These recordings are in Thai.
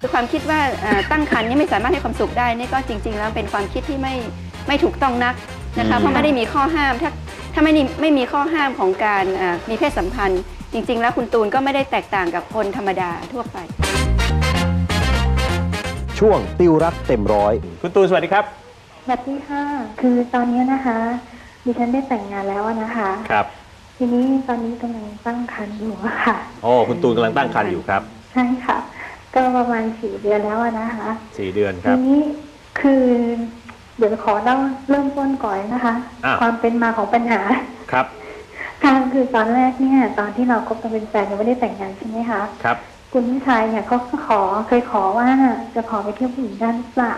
คือความคิดว่าเอ่อตั้งครรภ์นี่ไม่สามารถให้ความสุขได้นี่ก็จริง ๆ แล้วเป็นความคิดที่ไม่ไม่ถูกต้องนักนะคะอืมเพราะไม่ได้มีข้อห้ามถ้าถ้าไม่มีไม่มีข้อห้ามของการเอ่อมีเพศสัมพันธ์ จริง ๆ แล้วคุณตูนก็ไม่ได้แตกต่างกับคนธรรมดาทั่วไป ช่วงติวรักเต็มร้อย คุณตูนสวัสดีครับสวัสดีค่ะ คือตอนนี้นะคะดิฉันได้แต่งงานแล้วอะนะคะครับทีนี้ตอนนี้กำลังตั้งครรภ์อยู่อะค่ะโอ้คุณตูนกำลังตั้งครรภ์อยู่ครับ ใช่ค่ะ ก็ประมาณสี่เดือนแล้วอะนะคะสี่เดือนคทีรับ นี้คือ เดี๋ยวขอเล่าเริ่มต้นก่อนนะคะ อะ ความเป็นมาของปัญหา ครับค่ะคือตอนแรกเนี่ย ตอนที่เราคบกันเป็นแฟนยังไม่ได้แต่งงานใช่ไหมคะ ครับคุณผู้ชายเนี่ยเขาก็ขอเคยขอว่าจะขอไปเที่ยวผู้หญิงได้หรือเปล่า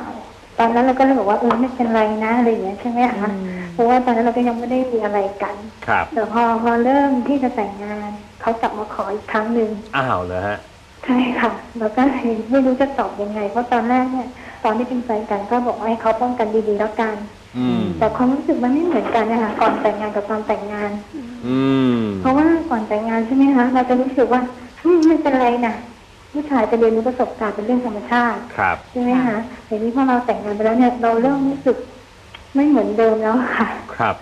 ตอนนั้นเราก็เลยบอกว่าเออไม่เป็นไรนะอะไรอย่างเงี้ยใช่ไหมคะเพราะว่าตอนนั้นเราก็ยังไม่ได้มีอะไรกัน ครับแต่พอพอเริ่มที่จะแต่งงานเขากลับมาขออีกครั้งหนึ่งอ้าวเหรอฮะใช่ค่ะ แล้วก็เลยไม่รู้จะตอบยังไง เพราะตอนแรกเนี่ย ตอนที่เป็นแฟนกันก็บอกว่าให้เขาป้องกันดีๆแล้วกันอืมแต่ความรู้สึกมันไม่เหมือนกันนะคะก่อนแต่งงานกับตอนแต่งงาน อืมเพราะว่าก่อนแต่งงานใช่ไหมคะเราจะรู้สึกว่าอืมไม่เป็นไรนะผู้ชายจะเรียนรู้ประสบการณ์เป็นเรื่องธรรมชาติครับใช่ไหมคะแต่นี้พอเราแต่งงานไปแล้วเนี่ย เราเริ่มรู้สึกไม่เหมือนเดิมแล้วค่ะ ครับ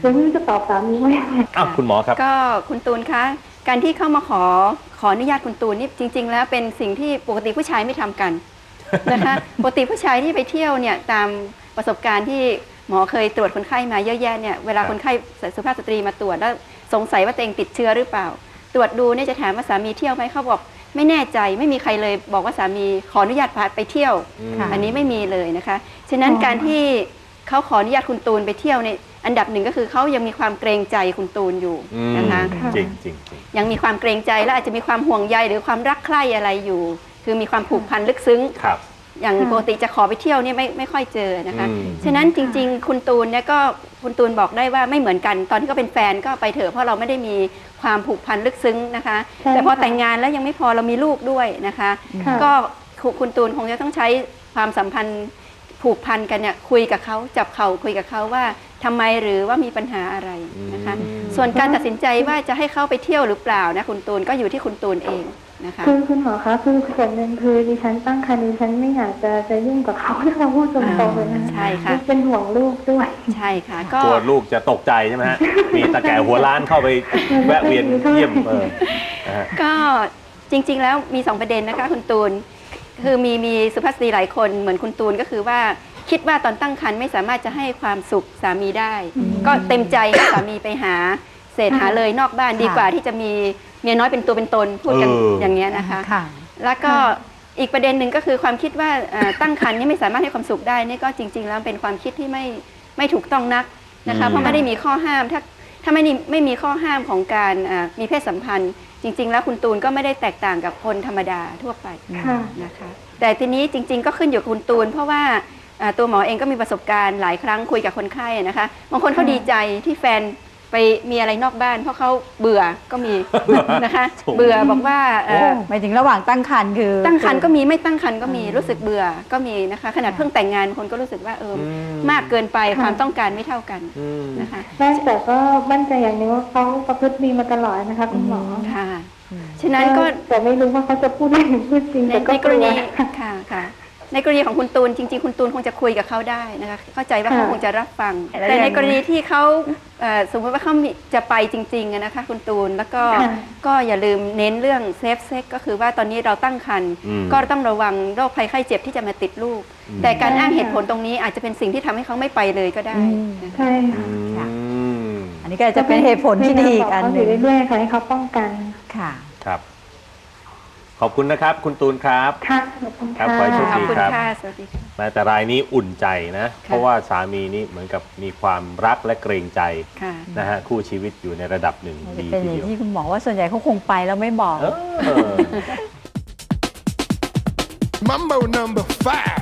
เราไม่รู้จะตอบสามีว่ายังไงอ้าวคุณหมอครับ ก็คุณตูนคะ การที่เข้ามาขอขออนุญาตคุณตูนนี่จริง ๆ แล้วเป็นสิ่งที่ปกติผู้ชายไม่ทำกันนะคะปกติผู้ชายที่ไปเที่ยวเนี่ยตามประสบการณ์ที่หมอเคยตรวจคนไข้มาเยอะแยะเนี่ยเวลาครับคนไข้สุภาพสตรีมาตรวจแล้วสงสัยว่าตัวเองติดเชื้อหรือเปล่า ตรวจดูเนี่ยจะถามว่าสามีเที่ยวไหมเขาบอกไม่แน่ใจไม่มีใครเลยบอกว่าสามีขออนุญาตพาไปเที่ยวมอันนี้ไม่มีเลยนะคะ ฉะนั้นอ๋อการที่ เขาขออนุญาตคุณตูนไปเที่ยวในยอันดับหนึ่งก็คือเขายังมีความเกรงใจคุณตูนอยู่อืมนะคะ จริงจริงจริง ยังมีความเกรงใจและอาจจะมีความห่วงใยหรือความรักใคร่อะไรอยู่ คือมีความผูกพันลึกซึ้ง ครับ อย่างปกติจะขอไปเที่ยวเนี่ยไม่ไม่ค่อยเจอนะคะ อืม ฉะนั้นจริง ๆ คุณตูนเนี่ยก็คุณตูนบอกได้ว่าไม่เหมือนกัน ตอนที่เขาเป็นแฟนก็ไปเถอะเพราะเราไม่ได้มีความผูกพันลึกซึ้งนะคะ ใช่แต่พอค่ะแต่งงานแล้วยังไม่พอเรามีลูกด้วยนะคะ ค่ะ ก็คุณคุณตูนคงจะต้องใช้ความสัมพันธ์ ผูกพันกันเนี่ยคุยกับเขาจับเข่าคุยกับเขาว่าทำไมหรือว่ามีปัญหาอะไรนะคะอืมส่วนการตัดสินใจว่าจะให้เขาไปเที่ยวหรือเปล่านะคุณตูนก็อยู่ที่คุณตูนเองนะคะคือคุณหมอคะคือส่วนหนึ่งคือดิฉันตั้งครรภ์ดิฉันไม่อยากจะจะยุ่งกับเขาถ้าเราพูดตรงๆเลยนะใช่ค่ะเป็นห่วงลูกด้วยใช่ค่ะก็กลัวลูกจะตกใจใช่ไหมฮะมีตาแก่หัวล้านเข้าไปแวะเวียนเยี่ยมเออนะฮะก็จริง ๆ แล้วมีสองประเด็นนะคะคุณตูน คือมีมีสุภาพสตรีหลายคนเหมือนคุณตูนก็คือว่าคิดว่าตอนตั้งครรภ์ไม่สามารถจะให้ความสุขสามีได้ ก็เต็มใจให้สามีไปหาเศษหาเลยนอกบ้านดีกว่าที่จะมีเมียน้อยเป็นตัวเป็นตนพูดกันเอออ อย่างเงี้ยนะคะ ค่ะ แล้วก็อีกประเด็นหนึ่งก็คือความคิดว่าเอ่อตั้งครรภ์นี่ไม่สามารถให้ความสุขได้นี่ก็จริง ๆ แล้วเป็นความคิดที่ไม่ไม่ถูกต้องนักนะคะ อืม เพราะไม่ได้มีข้อห้ามถ้าถ้าไม่มีไม่มีข้อห้ามของการเอ่อมีเพศสัมพันธ์ จริง ๆ แล้วคุณตูนก็ไม่ได้แตกต่างกับคนธรรมดาทั่วไปค่ะ นะคะ แต่ทีนี้จริง ๆ ก็ขึ้นอยู่กับคุณตูน เพราะว่าเอ่อตัวหมอเองก็มีประสบการณ์หลายครั้งคุยกับคนไข้นะคะบางคนเขาดีใจที่แฟน ไปมีอะไรนอกบ้านเพราะเขาเบื่อก็มีนะคะโถ่เบื่อบอกว่าเอ่อหมายถึงระหว่างตั้งครรภ์คือ ตั้งครรภ์ก็มีไม่ตั้งครรภ์ก็มีอืมรู้สึกเบื่อก็มีนะคะขนาดเพิ่งแต่งงานคนก็รู้สึกว่าเออออืมมากเกินไปค่ะความต้องการไม่เท่ากันอืม นะคะแม่แต่ก็มั่นใจอย่างหนึงว่าเขาประพฤติดีมาตลอดนะคะคุณหมอค่ะฉะนั้นก็แต่ไม่รู้ว่าเขาจะพูดได้หรือพูดจริงในแต่ก็ในกกรลัวณีค่ะค่ะ ในกรณีของคุณตูนจริง ๆ คุณตูนคงจะคุยกับเขาได้นะคะเข้าใจว่าค่ะเขาคงจะรับฟังแล้วแต่ในยังกรณีที่เขาเอ่อสมมติว่าเขามีจะไปจริงๆอะนะคะคุณตูนแล้วก็ค่ะก็อย่าลืมเน้นเรื่องเซฟเซ็กก็คือว่าตอนนี้เราตั้งครรภ์อืม ก็ต้องระวังโรคภัยไข้เจ็บที่จะมาติดลูกอืมแต่การอ้างใช่ค่ะเหตุผลตรงนี้อาจจะเป็นสิ่งที่ทำให้เขาไม่ไปเลยก็ได้อืมนะคะ ใช่ค่ะค่ะ อืมอันนี้ก็อาจจะเป็นเหตุผลที่ดีอีกอันหเขานึ่งยู่เรื่อยๆค่ะให้เขาป้องกัน ค่ะ ครับ ขอบคุณนะครับ คุณตูนครับ ค่ะขอบคุณครัค่ะ บขอให้โชคขอบดี คุณครับค่ะ สวัสดีค่ะ แม้แต่รายนี้อุ่นใจนะ เพราะว่าสามีนี่เหมือนกับมีความรักและเกรงใจค่ะ นะฮะคู่ชีวิตอยู่ในระดับหนึ่งจะดีเป็นทีอย่างเดียวที่คุณหมอว่าส่วนใหญ่เขาคงไปแล้วไม่บอก เออ Mambo number five.